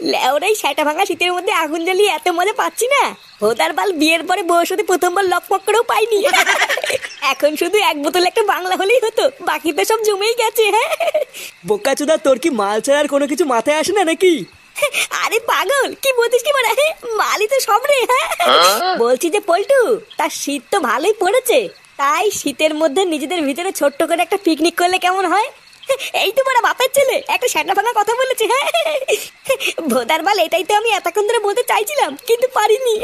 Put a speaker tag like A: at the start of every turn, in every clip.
A: লেওরাই সেটা ভাঙা শীতের মধ্যে আগুন জ্বালিয়ে এত মজা পাচ্ছি না? ভোদার বাল বিয়ের পরে বউর সাথে প্রথমবার লকপক করেও পাইনি। এখন শুধু এক বোতল একটা বাংলা হলেই হতো বাকি তো সব জমেই গেছে। হ্যাঁ
B: বোকাচোদা তোর কি মাল ছাড়া আর কোনো কিছু মাথায় আসে না নাকি?
A: আরে পাগল কি বলছিস কি মানে? মালি তো সব রে হ্যাঁ? বলছি যে পল্টু তার শীত তো ভালোই পড়েছে তাই শীতের মধ্যে নিজেদের ভিতরে ছোট্ট করে একটা পিকনিক করলে কেমন হয়? এই তো বড় বাপের ছেলে। একটা স্যাটা ফাঁকা কথা বলেছে হ্যাঁ? ভোদার বাল এটাই তো আমি এতক্ষণ ধরে বলতে চাইছিলাম কিন্তু পারিনি।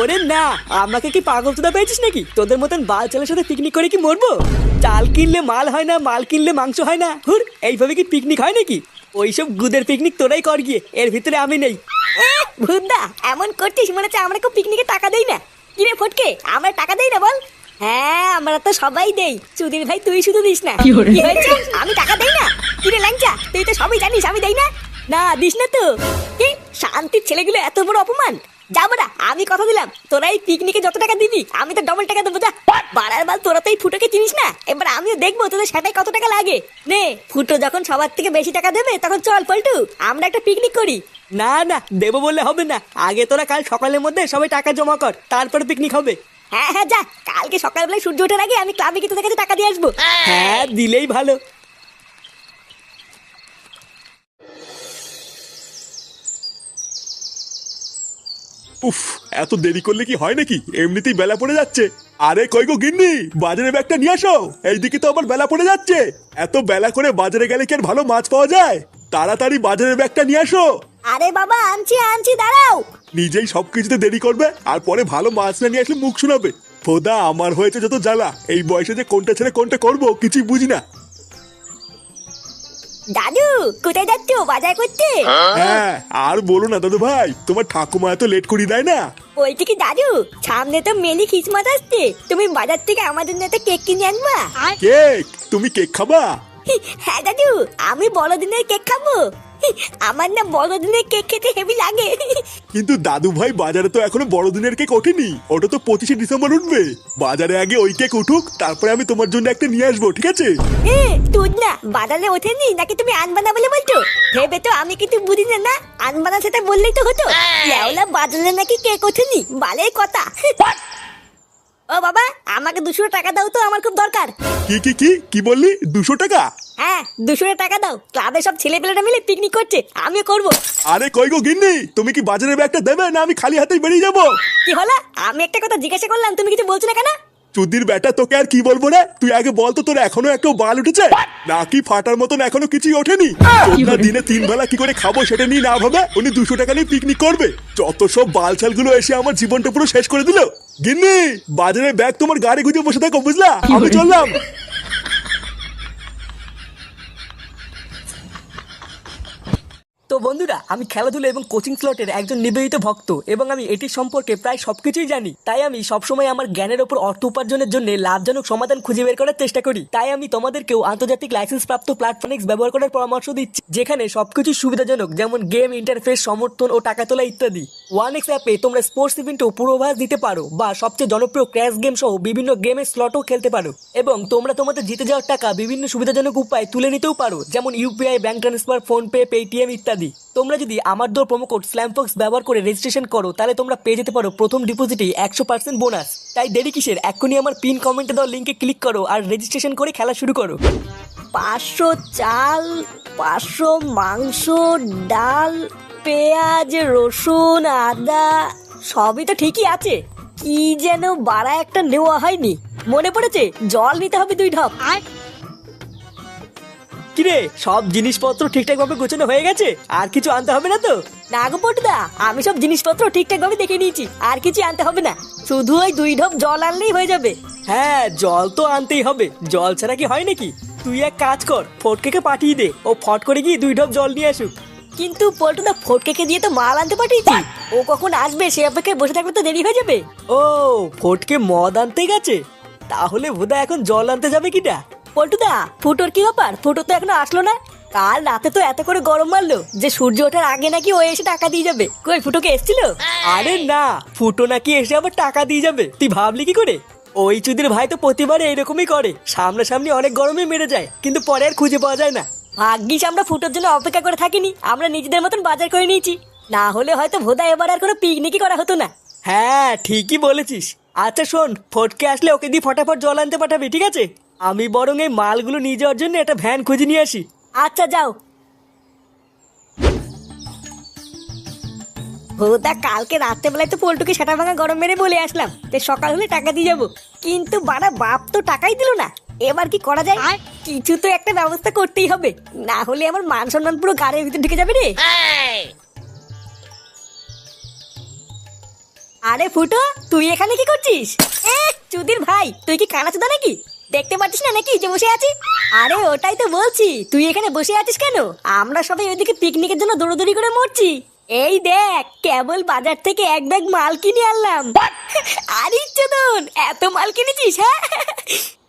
B: ওরে না আমাকে কি পাগল চোদা পেয়েছিস নাকি? তোদের মতন বাল ছেলের সাথে পিকনিক করে কি মরবো? চাল কিনলে মাল হয় না মাল কিনলে মাংস হয় না। হুর এইভাবে কি পিকনিক হয় নাকি? ওইসব গুদের পিকনিক তোরাই কর গিয়ে এর ভিতরে আমি নেই।
A: ভুদা এমন করছিস মনে হচ্ছে আমরা কেউ পিকনিকে টাকা দেই না। কিরে ফটকে আমরা টাকা দেই না বল? হ্যাঁ আমরা তো সবাই দেই। চুদির ভাই তুই শুধু দিস না। কি হয়েছে? আমি টাকা দেই না। কিরে ল্যাংচা তুই তো সবই জানিস আমি দেই না। না দিস না তো। কি? শান্তির ছেলেগুলো এত বড় অপমান। যাব না আমি কথা দিলাম। তোরা এই পিকনিকে যত টাকা দিবি আমি তো ডবল টাকা দেবো যা। বাড়ার বাল তোরা তো এই ফুটোকে চিনিস না। এবার আমিও দেখব তোদের সেটাই কত টাকা লাগে। নে ফুটো যখন সবার থেকে বেশি টাকা দেবে তখন চল পল্টু আমরা একটা পিকনিক করি।
B: না না দেবো বললে হবে না। আগে তোরা কাল সকালের মধ্যে সবাই টাকা জমা কর তারপর পিকনিক হবে।
A: হ্যাঁ হ্যাঁ যা কালকে সকালবেলায় সূর্য ওঠার আগে আমি ক্লাবে গিয়ে তোদের কাছে টাকা দিয়ে আসব।
B: হ্যাঁ দিলেই ভালো।
C: উফ এত দেরি করলে কি হয় নাকি? এমনিতেই বেলা পড়ে যাচ্ছে। আরে কই গো গিন্নি? বাজারে ব্যাগটা নিয়ে আসো। এইদিকে তো আবার বেলা পড়ে যাচ্ছে। এত বেলা করে বাজারে গেলে কি আর ভালো মাছ পাওয়া যায়? তাড়াতাড়ি বাজারের ব্যাগটা নিয়ে আসো।
A: আরে বাবা আনছি আনছি দাঁড়াও।
C: নিজেই সবকিছুতে দেরি করবে আর পরে ভালো মাছ না নিয়ে আসলে মুখ শোনাবে। ফোদা আমার হয়েছে যত জ্বালা এই বয়সে যে কোনটা ছেড়ে কোনটা করব কিছুই বুঝি না।
A: দাদু কোথায় যাচ্ছ? বাজার করতে?
C: হ্যাঁ আর বলো না দাদু ভাই তোমার ঠাকুমা এত লেট করি দেয় না?
A: বলছি কি দাদু সামনে তো মেলি খ্রিসমাস আসছে তুমি বাজার থেকে আমাদের জন্য একটা কেক কিনে আনবা।
C: কেক? তুমি কেক খাবা?
A: হ্যাঁ দাদু আমি বড়দিনের কেক খাব। আমার না বড়দিনের কেক খেতে হেভি লাগে।
C: কিন্তু দাদু ভাই বাজারে তো এখনও বড়দিনের কেক ওঠেনি। ওটা তো পঁচিশে ডিসেম্বর উঠবে। বাজারে আগে ওই কেক উঠুক তারপরে আমি তোমার জন্য একটা নিয়ে আসব ঠিক আছে?
A: এ, তুই না বাজারে ওঠেনি নাকি তুমি আনবা না বলে বলছো? ভেবে তো আমি কিন্তু বুঝি না না? আনবা না সেটা বললেই তো হতো। লেওলা বাজারে নাকি কেক ওঠেনি বালের কথা। ও বাবা আমাকে দুশো টাকা দাও তো আমার খুব দরকার।
C: কি কি কি? কি বললি? দুশো টাকা?
A: হ্যাঁ দুশো টাকা দাও। ক্লাবে সব ছেলেপেলেরা মিলে পিকনিক করছে আমিও করব।
C: আরে কই গো গিন্নি? তুমি কি বাজারের ব্যাগটা দেবে না আমি খালি হাতেই বেরিয়ে যাব?
A: কি হলো? আমি একটা কথা জিজ্ঞাসা করলাম তুমি কিছু বলছো না কেন?
C: চুদির ব্যাটা তোকে আর কি বলব রে? তুই আগে বল তো তোর এখনও একটু বাল উঠেছে? নাকি ফাটার মতন এখনও কিছুই ওঠেনি? চোদ্দা দিনে তিন বেলা কি করে খাব সেটা নিয়ে না ভাবে উনি দুশো টাকা নিয়ে পিকনিক করবে। যত সব বালছালগুলো এসে আমার জীবনটা পুরো শেষ করে দিল। গিন্নি বাজারে ব্যাগ তোমার গাড়ি গুঁজে বসে থাকো বুঝলা? আমি চললাম।
B: তো বন্ধুরা, আমি খেলাধুলা এবং কোচিং স্লটের একজন নিবেদিত ভক্ত এবং আমি এটি সম্পর্কে প্রায় সবকিছুই জানি। তাই আমি সবসময় আমার জ্ঞানের ওপর অর্থ উপার্জনের জন্য লাভজনক সমাধান খুঁজে বের করার চেষ্টা করি। তাই আমি তোমাদেরকেও আন্তর্জাতিক লাইসেন্স প্রাপ্ত প্ল্যাটফর্মিক্স ব্যবহার করার পরামর্শ দিচ্ছি, যেখানে সবকিছু সুবিধাজনক, যেমন গেম ইন্টারফেস সমর্থন ও টাকা তোলা ইত্যাদি। ওয়ান এক্স অ্যাপে তোমরা স্পোর্টস ইভেন্টও পূর্বাভাস দিতে পারো বা সবচেয়ে জনপ্রিয় ক্র্যাশ গেম সহ বিভিন্ন গেমের স্লটও খেলতে পারো এবং তোমরা তোমাদের জিতে যাওয়ার টাকা বিভিন্ন সুবিধাজনক উপায়ে তুলে নিতেও পারো, যেমন UPI bank transfer PhonePe Paytm ইত্যাদি। তোমরা যদি আমার দর প্রোমো কোড স্ল্যামফক্স ব্যবহার করে রেজিস্ট্রেশন করো তাহলে তোমরা পেয়ে যেতে পারো প্রথম ডিপোজিটে একশো পার্সেন্ট বোনাস তাই দেরি কিসের? এক্ষুনি আমার পিন কমেন্টে দেওয়া লিঙ্কে ক্লিক করো আর রেজিস্ট্রেশন করে খেলা শুরু করো।
A: পাঁচশো চাল পাঁচশো মাংস ডাল পেঁয়াজ রসুন আদা সবই তো ঠিকই আছে। কি যেন বাড়া একটা নেওয়া হয়নি। মনে পড়েছে? জল নিতে হবে দুই ঢপ।
B: কিরে? সব জিনিসপত্র ঠিকঠাক ভাবে গোছানো হয়ে গেছে? আর কিছু আনতে হবে না তো?
A: না গো পটুদা আমি সব জিনিসপত্র ঠিকঠাক ভাবে দেখে নিয়েছি আর কিছু আনতে হবে না। শুধু ওই দুই ঢপ জল আনলেই হয়ে যাবে।
B: হ্যাঁ জল তো আনতেই হবে। জল ছাড়া কি হয় নাকি? তুই এক কাজ কর ফটকেকে পাঠিয়ে দে। ও ফট করে গিয়ে দুই ঢপ জল নিয়ে আসুক।
A: কিন্তু পল্টুদা ফটকেকে দিয়ে তো মাল আনতে পাঠিয়েছি। ও কখন আসবে সে অপেক্ষায় বসে থাকলে তো দেরি হয়ে যাবে।
B: ও ফটকে মদ আনতে গেছে? তাহলে বোধা এখন জল আনতে যাবে কিটা?
A: পল্টুদা ফুটোর কি ব্যাপার? ফুটো তো এখনও আসলো না। কাল রাতে তো এত করে গরম মারলো যে সূর্য ওঠার আগে নাকি ও এসে টাকা দিয়ে যাবে। কই ফুটোকে এসেছিল?
B: আরে না ফুটো নাকি এসে আবার টাকা দিয়ে যাবে। তুই ভাবলি কি করে? ওই চুদির ভাই তো প্রতিবার এইরকমই করে। সামনাসামনি অনেক গরমে মেরে যায় কিন্তু পরে আর খুঁজে পাওয়া যায় না।
A: ভাগ্যিস আমরা ফুটোর জন্য অপেক্ষা করে থাকিনি। আমরা নিজেদের মতন বাজার করে নিয়েছি। না হলে হয়তো ভোদা এবার আর কোনো পিকনিকই করা হতো না।
B: হ্যাঁ ঠিকই বলেছিস। আচ্ছা শোন ফটকে আসলে ওকে দিয়ে ফটাফট জল আনতে পাঠাবি ঠিক আছে? আমি বরং এই মালগুলো নিয়ে যাওয়ার জন্য একটা ভ্যান খুঁজে নিয়ে আসি।
A: আচ্ছা যাও। ভোদা কালকে রাত্রেবেলায় তো পোল্টুকে সেটা ভাঙা গরম মেরে বলে আসলাম। যে সকাল হলে টাকা দিয়ে যাব। কিন্তু বাড়া বাপ তো টাকাই দিল না। এবার কি করা যায়? কিছু তো একটা ব্যবস্থা করতেই হবে। না হলে আমার মান সম্মান পুরো গাড়ির ভিতর ঢুকে যাবে রে। আরে ফুটো তুই এখানে কি করছিস? এ চুদির ভাই তুই কি কানা চুদা নাকি? দেখতে পাচ্ছিস না নাকি যে বসে আছি? আরে ওটাই তো বলছি। তুই এখানে বসে আছিস কেন? আমরা সবাই ওইদিকে পিকনিকের জন্য দৌড়দৌড়ি করে মরছি। এই দেখ কেবল বাজার থেকে এক ব্যাগ মাল কিনে আনলাম। আরে চোদন এত মাল কিনেছিস হ্যাঁ?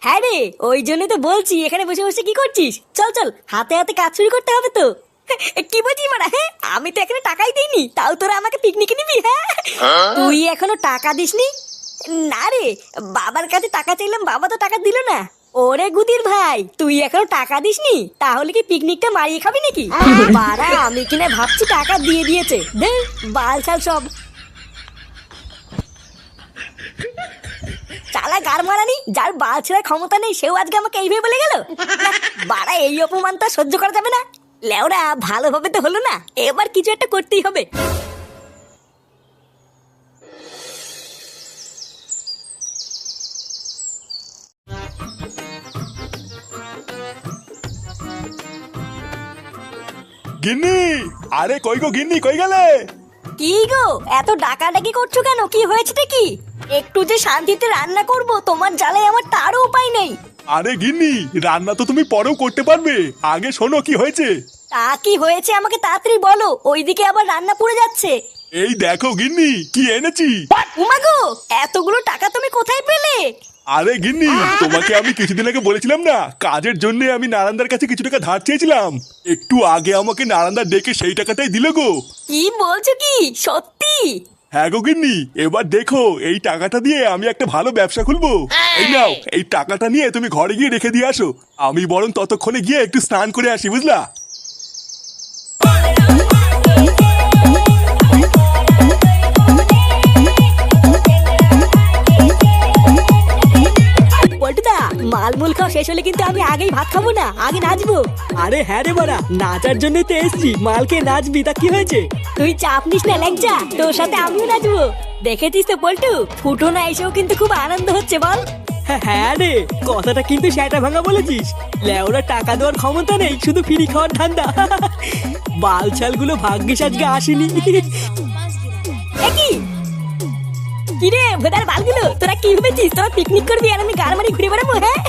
A: হ্যাঁ রে ওই জন্যই তো বলছি এখানে বসে বসে কি করছিস? চল চল হাতে হাতে কাজ শুরু করতে হবে তো। কি বলছিস মারা হ্যাঁ? আমি তো এখানে টাকাই দিইনি তাও তোরা আমাকে পিকনিকে নিবি হ্যাঁ? তুই এখনও টাকা দিসনি? না রে বাবার কাছে টাকা চাইলাম বাবা তো টাকা দিল না। ওরে গুদির ভাই তুই এখনও টাকা দিসনি? তাহলে কি পিকনিকটা মারিয়ে খাবি নাকি? বারা আমি কিনা ভাবছি টাকা দিয়ে দিয়েছে। দে বাল ছাল সব। চালা গার মারানি যার বাল ছেড়ার ক্ষমতা নেই সেও আজকে আমাকে এইভাবে বলে গেল? বাড়া এই অপমান তো আর সহ্য করা যাবে না। লেওরা ভালোভাবে তো হলো না। এবার কিছু একটা করতেই হবে।
C: গিন্নি! আরে কই গো গিন্নি কই গেলে?
A: কি গো এত ডাকাডাকি করছ কেন? কি হয়েছেটা কি? একটু যে শান্তিতে রান্না করব তোমার জ্বালায় আমার তারও উপায় নেই।
C: আরে গিন্নি রান্না তো তুমি পরেও করতে পারবে। আগে শোনো কি হয়েছে।
A: তা কি হয়েছে আমাকে তাড়াতাড়ি বলো ওইদিকে আবার রান্না পুড়ে যাচ্ছে।
C: এই দেখো গিন্নি কি এনেছি।
A: উমাগো এতগুলো টাকা তুমি কোথায় পেলে?
C: আরে গিন্নি তোমাকে আমি কিছুদিন আগে বলেছিলাম না কাজের জন্য আমি নারান্দার কাছে কিছু টাকা ধার চেয়েছিলাম। একটু আগে আমাকে নারান্দা ডেকে সেই টাকাটাই দিল গো।
A: কি বলছো কি? সত্যি?
C: হ্যাঁ গো গিন্নি এবার দেখো এই টাকাটা দিয়ে আমি একটা ভালো ব্যবসা খুলবো। এই নাও এই টাকাটা নিয়ে তুমি ঘরে গিয়ে রেখে দিয়ে আসো। আমি বরং ততক্ষণে গিয়ে একটু স্নান করে আসি বুঝলা?
A: শেষ হলে কিন্তু আমি আগেই ভাত খাব না আগে নাচবো।
B: আরে হ্যাঁ রে বাড়া নাচার জন্যই তো এসছি মালকে নাচবি তা কি হয়েছে?
A: তুই চাপ নিস না ল্যাংচা তোর সাথে আমিও নাচবো। দেখেছিস তো পল্টু ফুটো না এসেও কিন্তু খুব আনন্দ হচ্ছে বল।
B: হ্যাঁ, হ্যাঁ রে কথাটা কিন্তু সেটা ভাঙা বলেছিস। লেওরা টাকা দেওয়ার ক্ষমতা নেই শুধু ফিরি খাওয়ার ধান্দা। বাল ছালগুলো ভাগ্যিস আজকে আসেনি।
A: কিরে, ভোদার বালগুলো, তোরা কি ভেবেছিস? তোরা পিকনিক করবি আর আমি গাড় মারি ঘুরে বেড়াবো হ্যাঁ?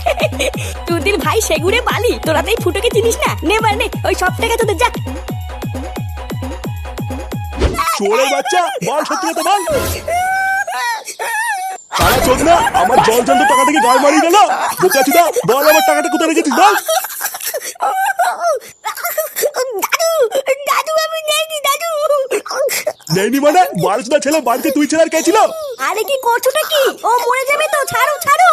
A: তোদের ভাই সেগুড়ে বালি, তোরা তো এই ফুটোকে চিনিস না? নে বার নে, ওই সব টাকা তোদের যা
C: চোরের বাচ্চা, বল সত্যি কথা বল। সারা চোদ না, আমার জল জল টাকা থেকে গাল মারি গেল বোকা চুদা বল আমার টাকাটা কোথায় রেখেছিস, বল।
A: নেইনি
C: মানে? বারোচুদা ছেলে বাড়িতে তুই ছেলে আর কে ছিল?
A: আরে কি করছোটা কি? ও মরে যাবে তো ছাড়ো ছাড়ো।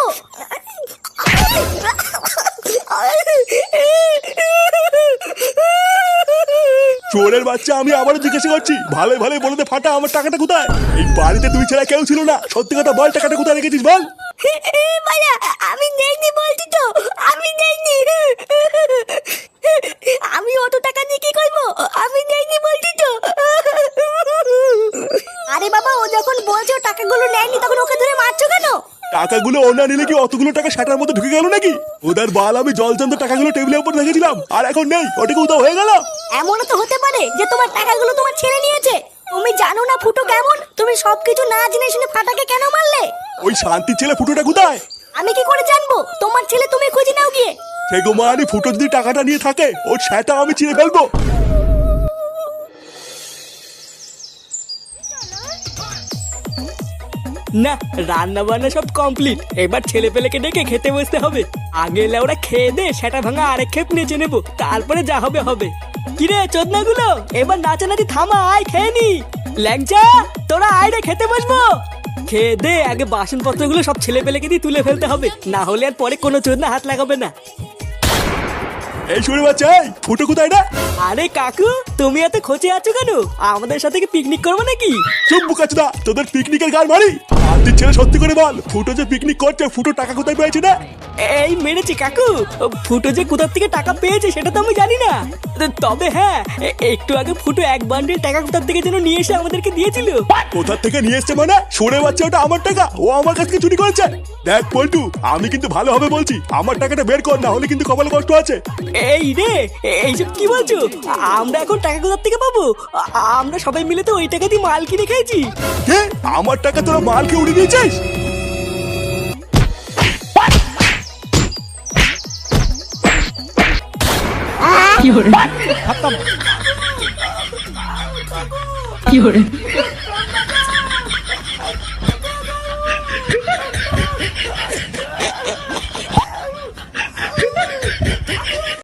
C: চোরের বাচ্চা আমি আবারও জিজ্ঞাসা করছি। ভালোই ভালোই বলে দে ফাটা আমার টাকাটা কোথায়? এই বাড়িতে তুই ছাড়া কেউ ছিল না। সত্যি কথা বল টাকাটা কোথায় রেখেছিস বল
A: মায়া আমি নেইনি বলছি তো আমি নেইনি আমি অত টাকা নিয়ে কি করব আমি নেইনি বলছি তো আরে বাবা ও যখন বলছে ও টাকাগুলো নেয়নি তখন ওকে ধরে মারছো কেন
C: টাকাগুলো ওনা নিলে কি অতগুলো টাকা শাটার মধ্যে ঢুকে গেল নাকি? ওদের বাল আমি জল জন্ত টাকাগুলো টেবিলের উপর রেখেছিলাম আর এখন নেই ওটাকে উদাও হয়ে গেল।
A: এমনও তো হতে পারে যে তোমার টাকাগুলো তোমার ছেলে নিয়েছে। তুমি জানো না ফুটো কেমন? তুমি সবকিছু না জেনে শুনে ফাটাকে কেন মারলে?
C: ওই শান্তির ছেলে ফুটোটা কোথায়?
A: আমি কি করে জানব? তোমার ছেলে তুমি খুঁজে নাও গিয়ে।
C: সে গোমানি ফুটো যদি টাকাটা নিয়ে থাকে ওর সেটা আমি চিনে ফেলব।
B: না, রান্না বান্না সব কমপ্লিট এবার ছেলে পেলেকে ডেকে খেতে বসতে হবে। আগে এলে ওরা খেয়ে দে, সেটা ভাঙা আরেক খেপ নেচে নেব। তারপরে যা হবে হবে। কিরে, চোদনাগুলো? এবার নাচানাচি থামা, আয় খেয়ে নি। ল্যাংচা, তোরা আয় রে, খেতে বসবো। খেয়ে দে, আগে বাসনপত্রগুলো সব ছেলে পেলেকে দিয়ে তুলে ফেলতে হবে। না হলে আর পরে কোনো চোদনা হাত লাগাবে না।
C: এই শুনে বাচ্চা এই ফুটো কোথায় না
B: আরে কাকু তুমি এত খোঁজে আছো কেন? আমাদের সাথে কি পিকনিক করব নাকি?
C: চুপ বুকাচুদা তোদের পিকনিকের গান মারি। আর তুই ছেলে সত্যি করে বল ফুটো যে পিকনিক করছে ফুটো টাকা কোথায় পেয়েছে না
B: এই মেরেছি কাকু ফুটো যে কোথার থেকে টাকা পেয়েছে সেটা তো আমি জানি না। তবে হ্যাঁ একটু আগে ফুটো এক বান্ডিল টাকা কোথার থেকে যেন নিয়ে এসে আমাদেরকে দিয়েছিল।
C: কোথার থেকে নিয়ে এসছে মানে? সরে বাচ্চা ওটা আমার টাকা ও আমার কাছ থেকে চুরি করেছে। দেখ পল্টু আমি কিন্তু ভালোভাবে বলছি আমার টাকাটা বের কর না হলে কিন্তু কপালে কষ্ট আছে।
B: এই রে এইসব কি বলছো? আমরা এখন টাকা কোথার থেকে পাবো? আমরা সবাই মিলে তো ওই টাকা দিয়ে মাল কিনে খাইছি।
C: কে আমার টাকা তোরা মালকে উড়িয়ে দিয়েছিস?
D: Fiore.